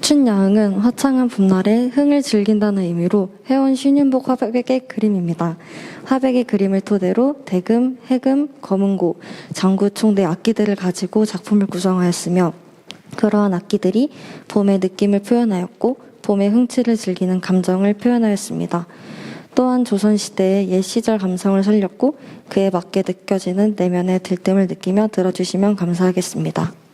춘야흥은 화창한 봄날에 흥을 즐긴다는 의미로 해온 신윤복 화백의 그림입니다. 화백의 그림을 토대로 대금, 해금, 검은고, 장구 총대 악기들을 가지고 작품을 구성하였으며 그러한 악기들이 봄의 느낌을 표현하였고 봄의 흥취를 즐기는 감정을 표현하였습니다. 또한 조선시대의 옛 시절 감성을 살렸고 그에 맞게 느껴지는 내면의 들뜸을 느끼며 들어주시면 감사하겠습니다.